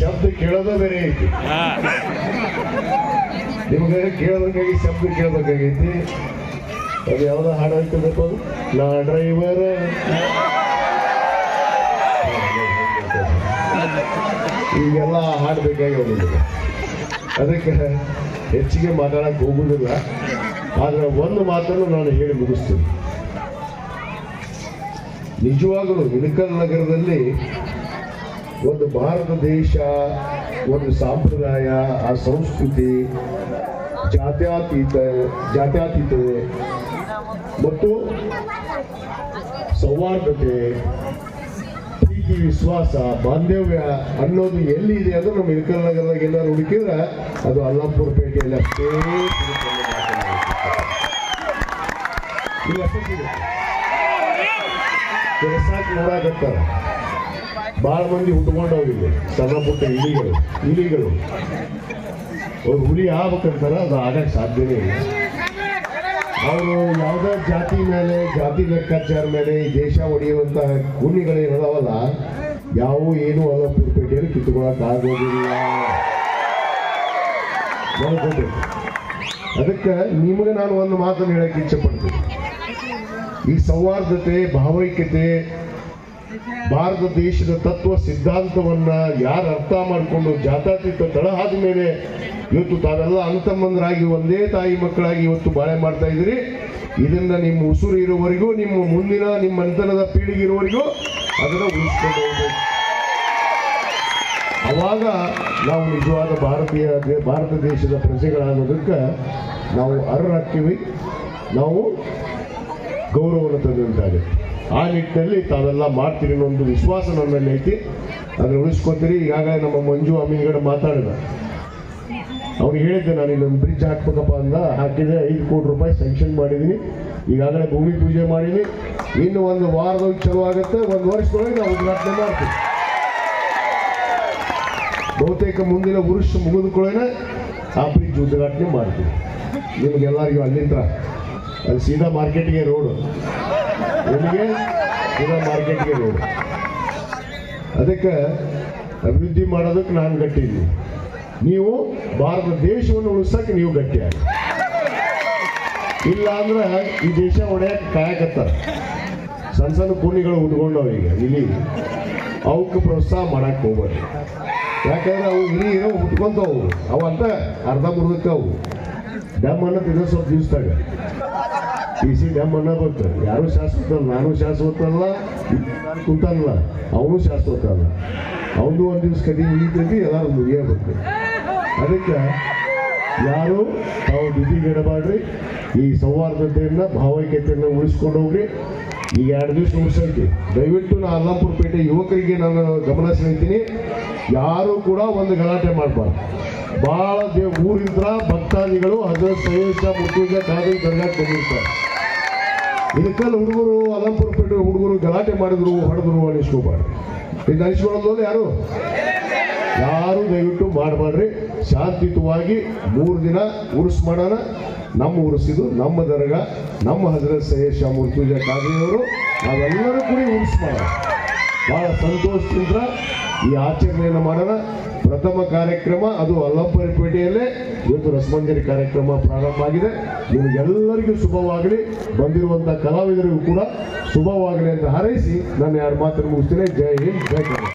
ಶಬ್ದ ಕೇಳೋದ ಬೇರೆ ಐತಿ ನಿಮಗೆ ಕೇಳೋದಕ್ಕಾಗಿ ಶಬ್ದ ಕೇಳಬೇಕಾಗೈತಿ ಅದು ಯಾವ್ದೋ ಹಾಡು ಹಾಕಿರ್ಬೇಕು ಅದು ನಾ ಡ್ರೈವರ್ ಈಗೆಲ್ಲ ಹಾಡ್ಬೇಕಾಗಿ ಅದಕ್ಕೆ ಹೆಚ್ಚಿಗೆ ಮಾತಾಡಕ್ಕೆ ಹೋಗುದಿಲ್ಲ ಆದ್ರೆ ಒಂದು ಮಾತನ್ನು ನಾನು ಹೇಳಿ ಮುಗಿಸ್ತೀನಿ ನಿಜವಾಗಲೂ ಇಳಕಲ್ ನಗರದಲ್ಲಿ ಒಂದು ಭಾರತ ದೇಶ, ಒಂದು ಸಂಪ್ರದಾಯ, ಆ ಸಂಸ್ಕೃತಿ ಜಾತ್ಯಾತೀತ ಜಾತ್ಯಾತೀತತೆ ಮತ್ತು ಸೌಹಾರ್ದತೆ, ಪ್ರೀತಿ, ವಿಶ್ವಾಸ, ಬಾಂಧವ್ಯ ಅನ್ನೋದು ಎಲ್ಲಿ ಇದೆ ಅಂದ್ರೆ ನಮ್ಮ ಇಳಕಲ್ ನಗರದಾಗ ಏನಾದ್ರು ಹುಡುಕಿದ್ರೆ ಅದು ಅಲ್ಲಾಪುರ ಪೇಟೆಯಲ್ಲಿ ಅಷ್ಟೇ ಕೆಲಸ ನೋಡಾಕತ್ತಾರ. ಭಾಳ ಮಂದಿ ಹುಟ್ಕೊಂಡವ್ರಿಗೆ ಸಣ್ಣ ಪುಟ್ಟ ಇಲಿಗಳು ಇಲಿಗಳು. ಅವ್ರು ಹುಲಿ ಆಗ್ಬೇಕಂತಾರೆ, ಅದು ಆಗಕ್ಕೆ ಸಾಧ್ಯನೇ ಇಲ್ಲ. ಅವರು ಯಾವುದೇ ಜಾತಿ ಮೇಲೆ, ಜಾತಿ ಲೆಕ್ಕಾಚಾರ ಮೇಲೆ ಈ ದೇಶ ಗುಣಿಗಳು ಗುಣಿಗಳೇನದಾವಲ್ಲ ಯಾವ ಏನು ಅಲ್ಲ ಪೇಟೆಯಲ್ಲಿ ಕಿತ್ಕೊಳಕ್ ಆಗೋದಿಲ್ಲ ಅದಕ್ಕೆ ನಿಮಗೆ ನಾನು ಒಂದು ಮಾತನ್ನು ಹೇಳಕ್ಕೆ ಇಚ್ಛೆ ಪಡ್ತೀನಿ. ಈ ಸೌಹಾರ್ದತೆ, ಭಾವೈಕ್ಯತೆ ಭಾರತ ದೇಶದ ತತ್ವ ಸಿದ್ಧಾಂತವನ್ನ ಯಾರು ಅರ್ಥ ಮಾಡಿಕೊಂಡು ಜಾತಾತೀತ ತಳಹಾದ ಮೇಲೆ ಇವತ್ತು ತಾವೆಲ್ಲ ಅಂತಮ್ಮಂದರಾಗಿ ಒಂದೇ ತಾಯಿ ಮಕ್ಕಳಾಗಿ ಇವತ್ತು ಬಾಳೆ ಮಾಡ್ತಾ ಇದ್ದೀರಿ. ಇದನ್ನ ನಿಮ್ಮ ಉಸುರು ಇರುವವರೆಗೂ ನಿಮ್ಮ ಮುಂದಿನ ನಿಮ್ಮ ಮನೆತನದ ಪೀಳಿಗೆ ಇರುವವರೆಗೂ ಅದನ್ನು ಉಳಿಸ್ಕೊಂಡು ಹೋಗ್ಬೇಕು. ಅವಾಗ ನಾವು ನಿಜವಾದ ಭಾರತೀಯ, ಭಾರತ ದೇಶದ ಪ್ರಜೆಗಳಾಗೋದಕ್ಕೆ ನಾವು ಅರ್ಹರಾಗ್ತೀವಿ ನಾವು ಗೌರವವನ್ನು ತಂದಂತಾಗಿದೆ ಆ ನಿಟ್ಟಿನಲ್ಲಿ ತಾವೆಲ್ಲ ಮಾಡ್ತೀರಿ ಅನ್ನೋ ಒಂದು ವಿಶ್ವಾಸ ನನ್ನಲ್ಲಿ ಐತಿ. ಅದನ್ನು ಉಳಿಸ್ಕೊತೀರಿ. ಈಗಾಗಲೇ ನಮ್ಮ ಮಂಜು ಅಮೀನ್ಗಡ ಮಾತಾಡಿದ. ಅವ್ನಿಗೆ ಹೇಳಿದ್ದೆ, ನಾನು ಇಲ್ಲೊಂದು ಬ್ರಿಡ್ಜ್ ಹಾಕ್ಬೇಕಪ್ಪ ಅಂದ. ಹಾಕಿದೆ, ಐದು ಕೋಟಿ ರೂಪಾಯಿ ಸ್ಯಾಂಕ್ಷನ್ ಮಾಡಿದ್ದೀನಿ ಈಗಾಗಲೇ ಭೂಮಿ ಪೂಜೆ ಮಾಡೀನಿ. ಇನ್ನು ಒಂದು ವಾರದೊಳಗೆ ಚಲೋ ಆಗುತ್ತೆ. ಒಂದು ವರ್ಷದೊಳಗೆ ನಾವು ಉದ್ಘಾಟನೆ ಮಾಡ್ತೀವಿ. ಬಹುತೇಕ ಮುಂದಿನ ವರುಷ ಮುಗಿದುಕೊಳ್ಳೇನೆ. ಆ ಬ್ರಿಡ್ಜ್ ಉದ್ಘಾಟನೆ ಮಾಡ್ತೀವಿ. ನಿಮಗೆಲ್ಲರಿಗೂ ಅಲ್ಲಿಂದ ಅಲ್ಲಿ ಸೀದಾ ಮಾರ್ಕೆಟ್ಗೆ ರೋಡು. ಎಲ್ಲಿಗೆ? ಸೀದಾ ಮಾರ್ಕೆಟ್ಗೆ ರೋಡು. ಅದಕ್ಕೆ ಅಭಿವೃದ್ಧಿ ಮಾಡೋದಕ್ಕೆ ನಾನು ಗಟ್ಟಿ ನೀವು ಭಾರತ ದೇಶವನ್ನು ಉಳಿಸಕ್ಕೆ ನೀವು ಗಟ್ಟಿಯಾಗ ಇಲ್ಲ ಅಂದ್ರೆ ಈ ದೇಶ ಒಡೆಯಕ್ಕೆ ಕಾಯಕತ್ತಾರ. ಸಣ್ಣ ಸಣ್ಣ ಕೂಣಿಗಳು ಉಟ್ಕೊಂಡವ ಈಗ, ಇಲ್ಲಿ. ಅವಕ್ಕೆ ಪ್ರೋತ್ಸಾಹ ಮಾಡಕ್ಕೆ ಹೋಗ್ಬಾರ್ದು ಯಾಕಂದ್ರೆ ಅವು ಇಲಿ ಏನೋ ಉಟ್ಕೊಂತವು. ಅವು ಅಂತ ಅರ್ಧ ಮುರ್ದಕ್ಕೆ ಡ್ಯಾಮ್ ಅನ್ನೋದು ಸ್ವಲ್ಪ ದಿವಸದಾಗ ಟಿ ಸಿ ಡ್ಯಾಮ್ ಅನ್ನೋ ಬಂತು. ಯಾರು ಶಾಶ್ವತ ನಾನು ಶಾಶ್ವತ ಅಲ್ಲ ಕುಂತಲ್ಲ ಅವನು ಶಾಶ್ವತ ಅಲ್ಲ ಅವನು ಒಂದು ದಿವಸ ಕದಿ ಉಳಿತೈತಿ ಎಲ್ಲರೂ ಮುಗಿಯಬೇಕು ಅದಕ್ಕೆ ಯಾರು ತಾವು ದುಡ್ಡಿಗೆಡಬಾಡ್ರಿ ಈ ಸೌಹಾರ್ದತೆಯನ್ನ ಭಾವೈಕ್ಯತೆಯನ್ನು ಉಳಿಸ್ಕೊಂಡು ಹೋಗ್ರಿ. ಈಗ ಎರಡು ದಿವಸ ಮುಗಿಸೈತಿ ದಯವಿಟ್ಟು ನಾ ಅಲ್ಲಾಪುರ ಪೇಟೆ ಯುವಕರಿಗೆ ನಾನು ಗಮನ ಸೆಳಿತೀನಿ. ಯಾರು ಕೂಡ ಒಂದು ಗಲಾಟೆ ಮಾಡಬಾರ್ದು. ಭಾಳ ದೇವ್ ಊರಿಂದ ಭಕ್ತಾದಿಗಳು ಹಜರ ಸೈಯದ್ ಮುಖ್ಯ ಕಾದು ದರ್ಗಾಕ್ಕೆ ಬಂದಿರ್ತಾರೆ. ಇದಕ್ಕಲ್ಲಿ ಹುಡುಗರು ಅಲಂಪುರ ಪೇಟೆ ಹುಡುಗರು ಗಲಾಟೆ ಮಾಡಿದ್ರು, ಹೊಡೆದ್ರು ಅನಿಸ್ಕೋಬಾರ್ದು ಇದು ಅನಿಸ್ಕೊಳ್ಳೋದು ಯಾರು? ಯಾರು ದಯವಿಟ್ಟು ಮಾಡಬೇಡ್ರಿ ಶಾಂತಿಯುತವಾಗಿ ಮೂರು ದಿನ ಉರ್ಸ್ ಮಾಡೋಣ. ನಮ್ಮ ಉರುಸಿದು ನಮ್ಮ ದರ್ಗ, ನಮ್ಮ ಹಜರತ್ ಸೈಯದ್ ಶಾ ಮುರ್ತುಜಾ ಖಾದ್ರಿಯವರು ನಾವೆಲ್ಲರೂ ಕೂಡ ಉರ್ಸ್ ಮಾಡೋಣ. ಬಹಳ ಸಂತೋಷದಿಂದ ಈ ಆಚರಣೆಯನ್ನು ಮಾಡೋಣ. ಪ್ರಥಮ ಕಾರ್ಯಕ್ರಮ, ಅದು ಅಲ್ಲಂಪರಿಪೇಟೆಯಲ್ಲೇ ಇವತ್ತು ರಸಮಂಜರಿ ಕಾರ್ಯಕ್ರಮ ಪ್ರಾರಂಭ ಆಗಿದೆ. ನಿಮಗೆಲ್ಲರಿಗೂ ಶುಭವಾಗಲಿ. ಬಂದಿರುವಂಥ ಕಲಾವಿದರಿಗೂ ಕೂಡ ಶುಭವಾಗಲಿ ಅಂತ ಹಾರೈಸಿ ನಾನು ಯಾರು ಮಾತನ್ನು ಮುಗಿಸ್ತೇನೆ. ಜೈ ಹಿಂದ್, ಜೈ